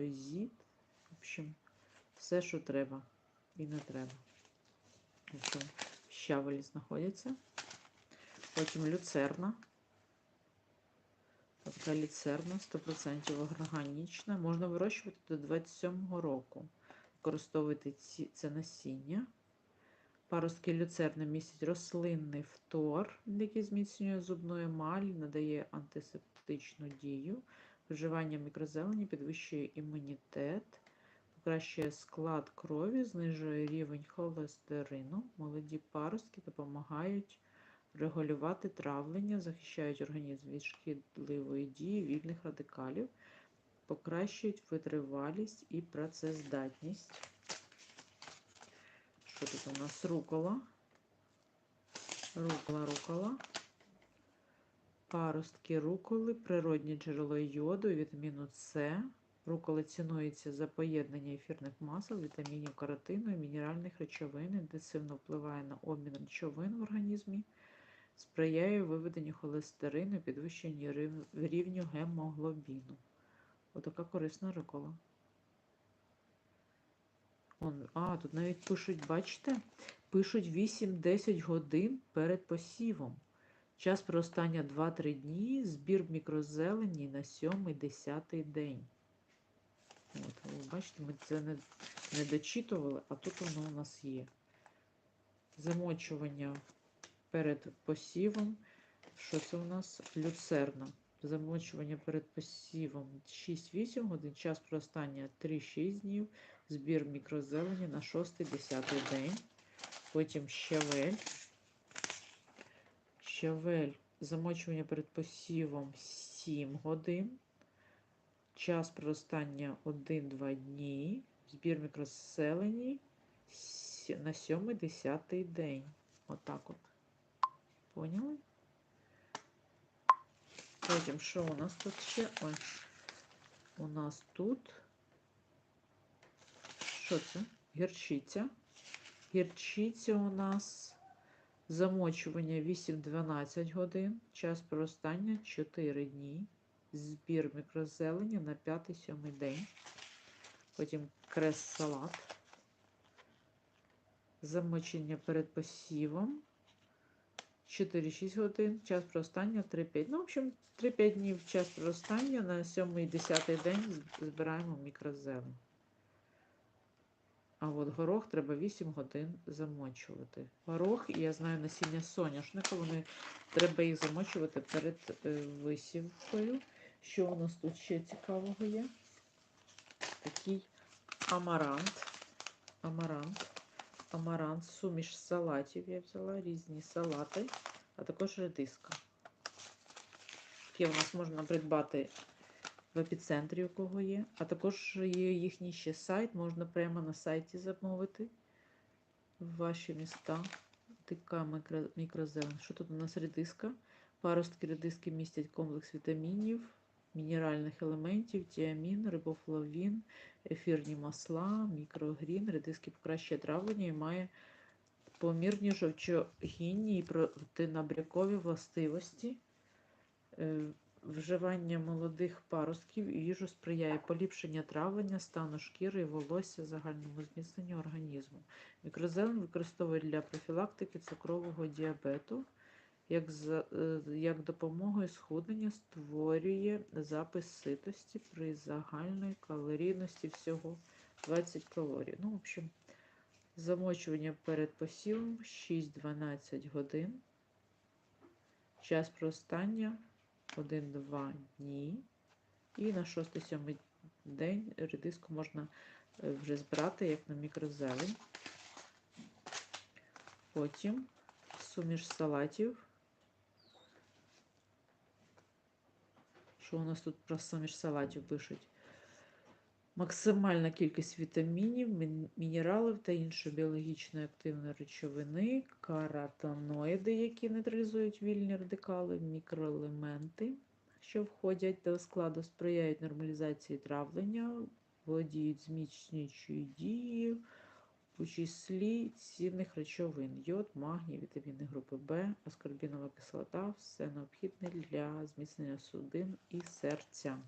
фукоїзід. В общем, все, що треба і не треба. Цьому щавелі знаходяться. Потім люцерна. Така люцерна 100% органічна. Можна вирощувати до 27-го року. Використовуйте ці, це насіння. Паростки люцерни містять рослинний фтор, який зміцнює зубну емаль, надає антисептичну дію. Вживання мікрозелені підвищує імунітет, покращує склад крові, знижує рівень холестерину. Молоді паростки допомагають регулювати травлення, захищають організм від шкідливої дії вільних радикалів, покращують витривалість і працездатність. Що тут у нас рукола? Рукола, рукола. Паростки руколи, природнє джерело йоду, вітаміну С. Рукола цінується за поєднання ефірних масел, вітамінів каротину і мінеральних речовин, інтенсивно впливає на обмін речовин в організмі, сприяє виведенню холестерину і підвищенню рівню гемоглобіну. Отака корисна рукола. Он, а, тут навіть пишуть, бачите, пишуть 8-10 годин перед посівом. Час проростання 2-3 дні, збір мікрозелені на 7-10 день. От, ви бачите, ми це не, не дочитували, а тут воно у нас є. Замочування перед посівом. Що це у нас? Люцерна. Замочування перед посівом 6-8 годин, час проростання 3-6 днів, збір мікрозелені на 6-10 день. Потім щавель. Щавель, замочування перед посівом 7 годин. Час проростання 1-2 дні. Збір мікрозелені на 7-10 день. Отак от. Поняли? Потім, що у нас тут ще? Ой. У нас тут. Що це? Гірчиця. Гірчиця у нас замочування 8-12 годин, час проростання 4 дні, збір мікрозелені на 5-7 день. Потім крес-салат. Замочення перед посівом 4-6 годин, час проростання 3-5. Ну, в общем, 3-5 днів час проростання на 7-10 день збираємо мікрозелень. А от горох треба 8 годин замочувати. Горох, я знаю насіння соняшника, вони треба їх замочувати перед е, висівкою. Що у нас тут ще цікавого є? Такий амарант. Амарант. Амарант, суміш салатів я взяла, різні салати, а також редиска. Такі у нас можна придбати в епіцентрі, у кого є. А також є їхній ще сайт, можна прямо на сайті замовити в ваші міста. Така мікро- мікрозелень. Що тут у нас редиска? Паростки редиски містять комплекс вітамінів, мінеральних елементів, тіамін, рибофлавін, ефірні масла, мікрогрін. Редиски покращує травлення і має помірні жовчогінні і протинабрякові властивості. Вживання молодих паростків і їжу сприяє поліпшення травлення, стану шкіри і волосся, загальному зміцненню організму. Мікрозелень використовують для профілактики цукрового діабету, як, за, е, як допомогою схуднення створює запис ситості при загальної калорійності всього 20 калорій. Ну, в общем, замочування перед посівом 6-12 годин. Час проростання 1-2 дні. І на 6-7 день редиску можна е, вже збирати як на мікрозелень. Потім суміш салатів. Що у нас тут про суміш салатів пишуть? Максимальна кількість вітамінів, мінералів та іншої біологічно активної речовини, каротиноїди, які нейтралізують вільні радикали, мікроелементи, що входять до складу, сприяють нормалізації травлення, володіють зміцнюючою дією, у числі цінних речовин йод, магній, вітаміни групи В, аскорбінова кислота, все необхідне для зміцнення судин і серця.